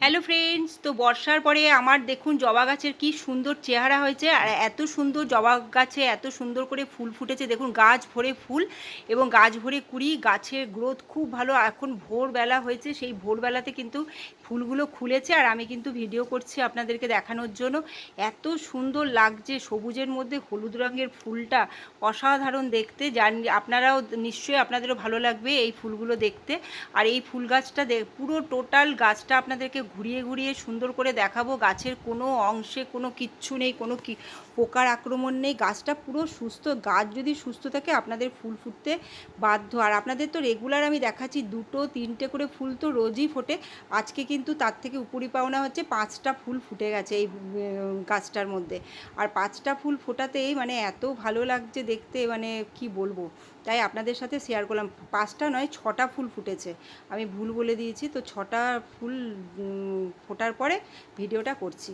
Hello friends তো বর্ষার পরে আমার দেখুন জবা গাছের কি সুন্দর চেহারা হয়েছে আর এত সুন্দর জবা গাছে এত সুন্দর করে ফুল ফুটেছে। দেখুন গাছ ভরে ফুল এবং গাছ ভরে কুড়ি, গাছের গ্রোথ খুব ভালো। এখন ভোরবেলা হয়েছে, সেই ভোরবেলাতে কিন্তু ফুলগুলো খুলেছে আর আমি কিন্তু ভিডিও করছি আপনাদেরকে দেখানোর জন্য। এত সুন্দর লাগছে সবুজের মধ্যে হলুদ রঙের ফুলটা, অসাধারণ দেখতে। জানি আপনারাও নিশ্চয়ই আপনাদেরও ভালো লাগবে এই ফুলগুলো দেখতে। আর এই ফুল গাছটা পুরো টোটাল গাছটা আপনাদেরকে ঘুরিয়ে ঘুরিয়ে সুন্দর করে দেখাবো। গাছের কোনো অংশে কোনো কিচ্ছু নেই, কোনো কি, পোকার আক্রমণ নেই। গাছটা পুরো সুস্থ। গাছ যদি সুস্থ থাকে, আপনাদের ফুল ফুটতে বাধ্য। আর আপনাদের তো রেগুলার আমি দেখাচ্ছি, দুটো, তিনটে করে ফুল তো রোজই ফোটে। আজকে কিন্তু তার থেকে উপরি পাওনা হচ্ছে পাঁচটা ফুল ফুটে গেছে এই গাছটার মধ্যে। আর পাঁচটা ফুল ফোটাতেই মানে এত ভালো লাগছে দেখতে মানে কি বলব? তাই আপনাদের সাথে শেয়ার করলাম। পাঁচটা নয়, ছটা ফুল ফুটেছে। আমি ভুল বলে দিয়েছি, তো ছটা ফুল ফোটার পরে ভিডিওটা করছি।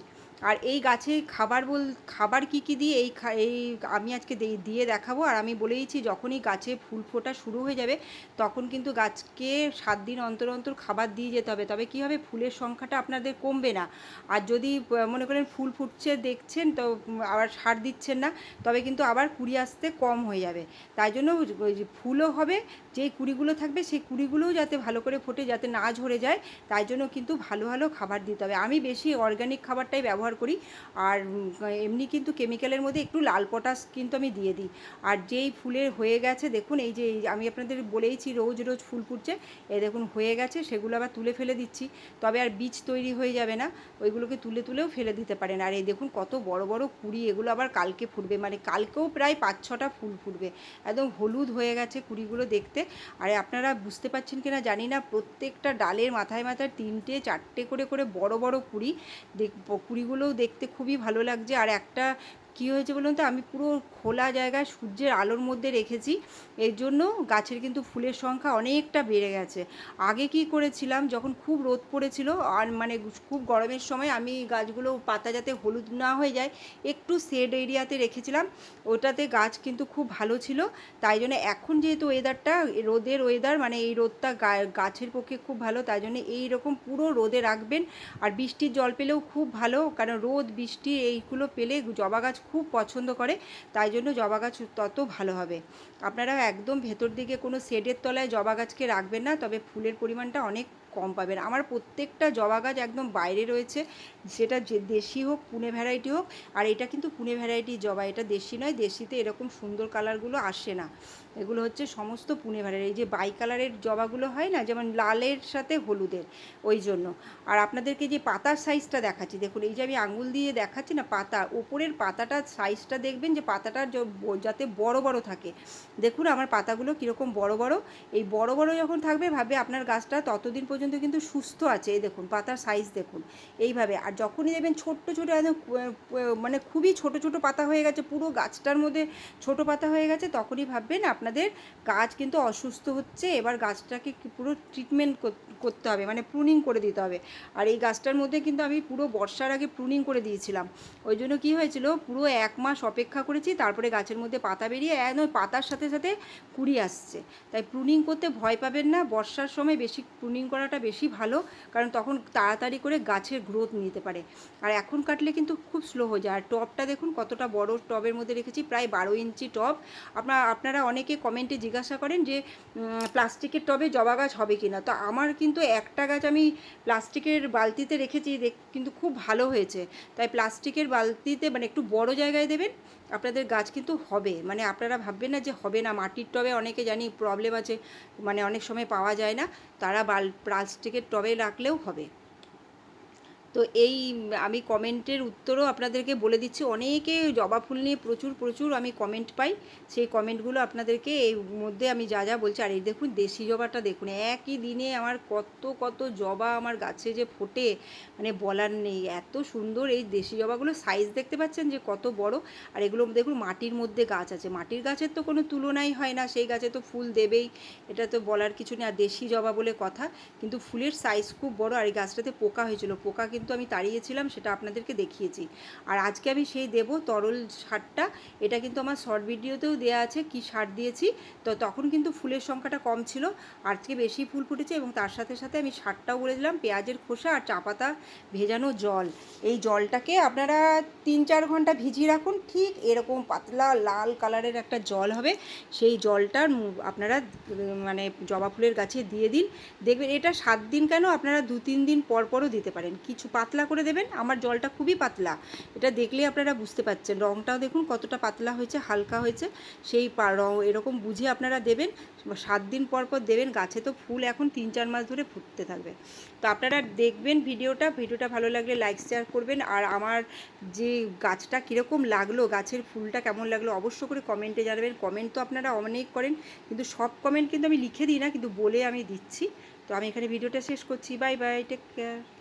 আর এই গাছে খাবার বল, খাবার কি কি দিয়ে এই এই আমি আজকে দিয়ে দেখাবো। আর আমি বলেইছি যখনই গাছে ফুল ফোটা শুরু হয়ে যাবে, তখন কিন্তু গাছকে সাত দিন অন্তর অন্তর খাবার দিয়ে যেতে হবে। তবে কি হবে? ফুলের সংখ্যাটা আপনাদের কমবে না। আর যদি মনে করেন ফুল ফুটছে, দেখছেন, তো আবার সার দিচ্ছেন না, তবে কিন্তু আবার কুড়ি আসতে কম হয়ে যাবে। তাই জন্য ফুলও হবে, যেই কুড়িগুলো থাকবে, সেই কুড়িগুলোও যাতে ভালো করে ফোটে, যাতে না ঝরে যায়, তাই জন্য কিন্তু ভালো ভালো খাবার দিতে হবে। আমি বেশি অর্গানিক খাবারটাই ব্যবহার করি। আর এমনি কিন্তু কেমিক্যালের মধ্যে একটু লাল পটাশ কিন্তু আমি দিয়ে দিই। আর যেই ফুলের হয়ে গেছে, দেখুন, এই যে আমি আপনাদের বলেইছি রোজ রোজ ফুল ফুটছে, এই দেখুন হয়ে গেছে, সেগুলো আবার তুলে ফেলে দিচ্ছি। তবে আর বীজ তৈরি হয়ে যাবে না, ওইগুলোকে তুলে তুলেও ফেলে দিতে পারেন। আর এই দেখুন কত বড় বড় কুড়ি, এগুলো আবার কালকে ফুটবে। মানে কালকেও প্রায় পাঁচ ছটা ফুল ফুটবে। একদম হলুদ হয়ে গেছে কুড়িগুলো দেখতে। আর আপনারা বুঝতে পারছেন কি না জানি না, প্রত্যেকটা ডালের মাথায় মাথায় তিনটে, চারটে করে করে বড় বড় কুড়ি, দেখ কুড়িগুলোও দেখতে খুবই ভালো লাগছে। আর একটা কী হয়েছে বলুন তো? আমি পুরো খোলা জায়গায় সূর্যের আলোর মধ্যে রেখেছি। এর জন্য গাছের কিন্তু ফুলের সংখ্যা অনেকটা বেড়ে গেছে। আগে কি করেছিলাম? যখন খুব রোদ পড়েছিল, আর মানে খুব গরমের সময় আমি গাছগুলো পাতা যাতে হলুদ না হয়ে যায়, একটু শেড এরিয়াতে রেখেছিলাম। ওটাতে গাছ কিন্তু খুব ভালো ছিল। তাই জন্য এখন যেহেতু ওয়েদারটা রোদের ওয়েদার মানে এই রোদটা গাছের পক্ষে খুব ভালো। তাই জন্য এই রকম পুরো রোদে রাখবেন। আর বৃষ্টির জল পেলেও খুব ভালো, কারণ রোদ, বৃষ্টি এইগুলো পেলে জবা গাছ খুব পছন্দ করে, তাই জন্য জবা গাছ তত ভালো হবে। আপনারা একদম ভেতর দিকে কোনো শেডের তলায় জবা গাছকে রাখবেন না, তবে ফুলের পরিমাণটা অনেক কম পাবেন। আমার প্রত্যেকটা জবা গাছ একদম বাইরে রয়েছে, সেটা যে দেশি হোক, পুনে ভ্যারাইটি হোক, আর এটা কিন্তু পুনে ভ্যারাইটি জবা, এটা দেশি নয়, দেশিতে এরকম সুন্দর কালারগুলো আসে না। এগুলো হচ্ছে সমস্ত পুনে ভ্যারাইটি, এই যে বাই কালারের জবাগুলো হয় না, যেমন লালের সাথে হলুদের, ওই জন্য। আর আপনাদেরকে যে পাতার সাইজটা দেখাচ্ছি, দেখুন, এই যে আমি আঙুল দিয়ে দেখাচ্ছি না, পাতা, ওপরের পাতাটার সাইজটা দেখবেন যে পাতাটা যাতে বড় বড় থাকে। দেখুন আমার পাতাগুলো কীরকম বড় বড়। এই বড় বড় যখন থাকবে ভাবে আপনার গাছটা ততদিন পর্যন্ত কিন্তু সুস্থ আছে। এই দেখুন পাতার সাইজ দেখুন। এইভাবে আর যখনই দেখবেন ছোট্ট ছোটো একদম মানে খুবই ছোট ছোট পাতা হয়ে গেছে, পুরো গাছটার মধ্যে ছোট পাতা হয়ে গেছে, তখনই ভাববেন আপনাদের গাছ কিন্তু অসুস্থ হচ্ছে। এবার গাছটাকে পুরো ট্রিটমেন্ট করতে হবে মানে প্রুনিং করে দিতে হবে। আর এই গাছটার মধ্যে কিন্তু আমি পুরো বর্ষার আগে প্রুনিং করে দিয়েছিলাম। ওই জন্য কী হয়েছিল, পুরো এক মাস অপেক্ষা করেছি, তারপরে গাছের মধ্যে পাতা বেরিয়ে একদম পাতার সাথে সাথে কুড়ি আসছে। তাই প্রুনিং করতে ভয় পাবেন না, বর্ষার সময় বেশি প্রুনিং করাটা বেশি ভালো, কারণ তখন তাড়াতাড়ি করে গাছের গ্রোথ নিতে পারে। আর এখন কাটলে কিন্তু খুব স্লো হয়ে যায়। আর টবটা দেখুন, কতটা বড় টবের মধ্যে রেখেছি, প্রায় বারো ইঞ্চি টব আপনার, আপনারা অনেকে কমেন্টে জিজ্ঞাসা করেন যে প্লাস্টিকের টবে জবা গাছ হবে কি না তো আমার কিন্তু একটা গাছ আমি প্লাস্টিকের বালতিতে রেখেছি কিন্তু খুব ভালো হয়েছে। তাই প্লাস্টিকের বালতিতে মানে একটু বড় জায়গায় দেবেন, আপনাদের গাছ কিন্তু হবে। মানে আপনারা ভাববেন না যে হবে না, মাটির টবে অনেকে জানি প্রবলেম আছে মানে অনেক সময় পাওয়া যায় না, তারা বাল, প্লাস্টিকের টবে রাখলেও হবে। তো এই, আমি কমেন্টের উত্তরও আপনাদেরকে বলে দিচ্ছি। অনেকে জবা ফুল নিয়ে প্রচুর প্রচুর আমি কমেন্ট পাই। সেই কমেন্টগুলো আপনাদেরকে এই মধ্যে আমি যা যা বলছি। আর এই দেখুন, দেশি জবাটা দেখুন, একই দিনে আমার কত কত জবা আমার গাছে যে ফোটে মানে বলার নেই। এত সুন্দর এই দেশি জবাগুলো সাইজ দেখতে পাচ্ছেন যে কত বড়। আর এগুলো দেখুন, মাটির মধ্যে গাছ আছে। মাটির গাছের তো কোনো তুলনাই হয় না, সেই গাছে তো ফুল দেবেই। এটা তো বলার কিছু নেই। আর দেশি জবা বলে কথা, কিন্তু ফুলের সাইজ খুব বড়। আর এই গাছটাতে পোকা হয়েছিল। পোকা কিন্তু কিন্তু আমি তাড়িয়েছিলাম, সেটা আপনাদেরকে দেখিয়েছি। আর আজকে আমি সেই দেব তরল সারটা, এটা কিন্তু আমার শর্ট ভিডিওতেও দেওয়া আছে, কি সার দিয়েছি। তো তখন কিন্তু ফুলের সংখ্যাটা কম ছিল, আজকে বেশি ফুল ফুটেছে এবং তার সাথে সাথে আমি সারটাও বলে দিলাম পেঁয়াজের খোসা আর চা পাতা ভেজানো জল। এই জলটাকে আপনারা তিন চার ঘণ্টা ভিজিয়ে রাখুন, ঠিক এরকম পাতলা লাল কালারের একটা জল হবে, সেই জলটার আপনারা মানে জবা ফুলের গাছে দিয়ে দিন। দেখবেন এটা সাত দিন কেন আপনারা দু তিন দিন পর পরও দিতে পারেন, কিছু পাতলা করে দেবেন, আমার জলটা খুবই পাতলা। এটা দেখলে আপনারা বুঝতে পাচ্ছেন। রঙটাও দেখুন কতটা পাতলা হয়েছে, হালকা হয়েছে। সেই রং এরকম বুঝে আপনারা দেবেন সাত দিন পর পর দেবেন। গাছে তো ফুল এখন তিন চার মাস ধরে ফুটতে থাকবে। তো আপনারা দেখবেন ভিডিওটা। ভিডিওটা ভালো লাগলে লাইক, শেয়ার করবেন। আর আমার যে গাছটা কীরকম লাগল, গাছের ফুলটা কেমন লাগল অবশ্য করে কমেন্টে জানাবেন। কমেন্ট তো আপনারা অনেক করেন, কিন্তু সব কমেন্ট কিন্তু আমি লিখে দিই না, কিন্তু বলে আমি দিচ্ছি। তো আমি এখানে ভিডিওটা শেষ করছি। Bye bye take care